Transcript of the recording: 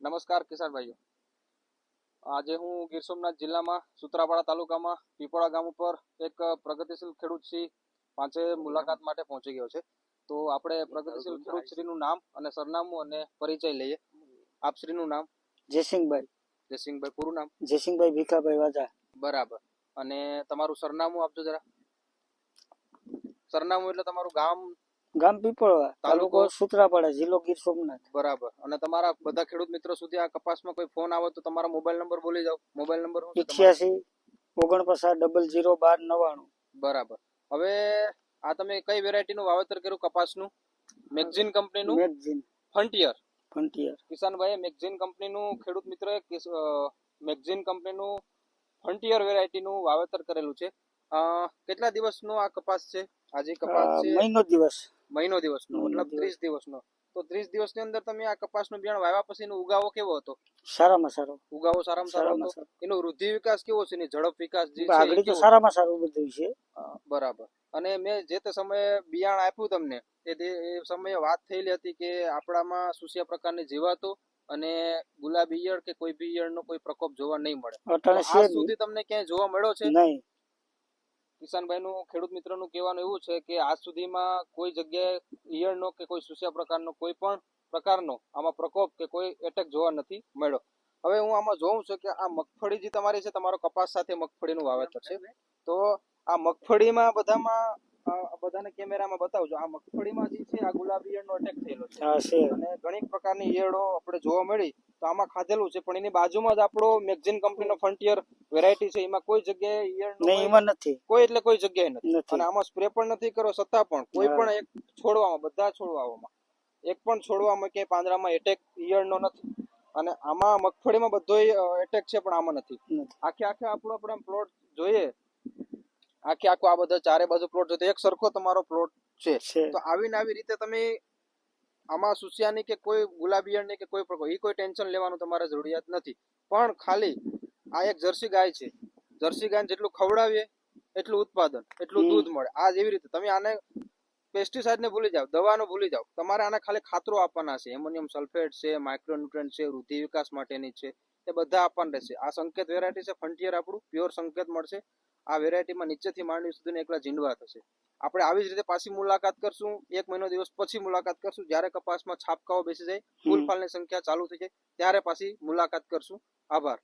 નમસ્કાર કિસાન ભાઈઓ. આજે હું ગીર સોમનાથ જિલ્લામાં સુત્રાપાડા તાલુકામાં પીપળા ગામ ઉપર એક પ્રગતિશીલ ખેડૂત શ્રી પાંચે મુલાકાત માટે પહોંચી ગયો છે. તો આપણે પ્રગતિશીલ ખેડૂત શ્રીનું નામ અને સરનામું અને પરિચય લઈએ. આપ શ્રીનું નામ? જયસિંહભાઈ. જયસિંહભાઈ પૂરું નામ? જયસિંહભાઈ ભીખાભાઈ વાજા. બરાબર. અને તમારું સરનામું આપજો જરા. સરનામું એટલે તમારું ગામ ગામ પીપળવા તાલુકો? સુત્રાપાડા જિલ્લો ગીર સોમનાથ. બરાબર. અને તમારા બધા ખેડૂત મિત્રો સુધી આ કપાસમાં કોઈ ફોન આવે તો તમારા મોબાઈલ નંબર બોલી જાઓ. Mobile number? એક્યાસી ઓગણપચાસ ડબલ જીરો બાર નવાણું બરાબર. હવે આ તમે કઈ વેરાયટીનું વાવેતર કર્યું કપાસનું? મેગઝીન કંપનીનું મેગઝીન ફ્રન્ટિયર ફંટિયર કિસાનભાઈ મેગઝીન કંપનીનું ખેડૂત મિત્રોએ મેગઝીન કંપનીનું ફ્રન્ટિયર વેરાયટીનું વાવેતર કરેલું છે. કેટલા દિવસનો આ કપાસ છે? આજે કપાસ છે મહિનો દિવસ. મહિનો દિવસનો મતલબ. ત્રીસ દિવસનો. તો ત્રીસ દિવસની અંદર તમે આ કપાસનું બિયાણ વાવ્યા પછીનો ઉગાવો કેવો હતો? સારામાં સારો. ઉગાવો સારામાં સારો હતો? એનો વૃદ્ધિ વિકાસ કેવો છે? એની ઝડપ વિકાસ જે છે આગળ તો સારામાં સારું બધું છે. બરાબર. અને મેં જે તે સમયે બિયાણ આપ્યું તમને એ સમયે વાત થયેલી હતી કે આપણામાં સુસિયા પ્રકારની જીવાતો અને ગુલાબી ઈયળ કે કોઈ બી ઈયળનો કોઈ પ્રકોપ જોવા નહીં મળે. સુધી તમને ક્યાંય જોવા મળ્યો છે? નહીં. કિસાનભાઈનું ખેડૂત મિત્રનું કહેવાનું એવું છે કે આજ સુધીમાં કોઈ જગ્યાએ ઈયળનો કે કોઈ સુસ્યા પ્રકારનો, કોઈ પણ પ્રકારનો આમાં પ્રકોપ કે કોઈ એટેક જોવા નથી મળ્યો. હવે હું આમાં જોઉં છું કે આ મગફળી જે તમારી છે, તમારો કપાસ સાથે મગફળીનું વાવેતર છે. તો આ મગફળીમાં બધામાં બધાને કેમેરામાં બતાવજો. આ મગફળીમાં જે છે આ ગુલાબી ઈયળનો અટેક થયેલો છે. હા છે. અને ઘણી પ્રકારની ઈયળો આપણે જોવા મળી તો આમાં ખાધેલું છે. પણ એની બાજુમાં જ આપણો મેગઝીન કંપનીનો ફ્રન્ટિયર વેરાયટી છે. એમાં કોઈ જગ્યાએ ઈયળ નહીં એમાં નથી. કોઈ એટલે કોઈ જગ્યાએ નથી. અને આમાં સ્પ્રે પણ નથી કરો છતાં પણ. કોઈ પણ એક છોડવામાં બધા છોડવામાં. એક પણ છોડવામાં કે પાંદડામાં એટેક ઈયળનો નથી. અને આમાં મગફળીમાં બધો એટેક છે પણ આમાં નથી. નથી. આખે આખે આપણો આપણે પ્લોટ જોઈએ આખે આખો આ બધા ચારે બાજુ પ્લોટ છે તો એક સરખો તમારો પ્લોટ છે. તો તો આવીને આવી રીતે તમે આમાં સુસિયાની કે કોઈ ગુલાબીયળની કે કોઈ પ્રકાર એ કોઈ ટેન્શન લેવાનું તમારે જરૂરિયાત નથી. પણ ખાલી આ એક જર્સી ગાય છે. જર્સી ગાય જેટલું ખવડાવીએ એટલું ઉત્પાદન એટલું દૂધ મળે. આ જેવી રીતે તમે આને પેસ્ટિસાઇડ ને ભૂલી જાઓ દવાનો ભૂલી જાઓ. તમારે આને ખાલી ખાતરો આપવાના છે. એમોનિયમ સલ્ફેટ છે માઇક્રોન્યુટ્રન્ટ છે વૃદ્ધિ વિકાસ માટેની છે. એ બધા આપવાના રહેશે. આ સંકેત વેરાયટી છે ફ્રન્ટિયર આપણું પ્યોર સંકેત મળશે. આ વેરાયટીમાં નીચેથી માંડવી સુધીને એકલા ઝીંડવા થશે. આપણે આવી જ રીતે પાછી મુલાકાત કરશું. એક મહિનો દિવસ પછી મુલાકાત કરશું. જ્યારે કપાસમાં છાપકાઓ બેસી જાય ફૂલ ફાલની સંખ્યા ચાલુ થઈ જાય ત્યારે પાછી મુલાકાત કરશું. આભાર.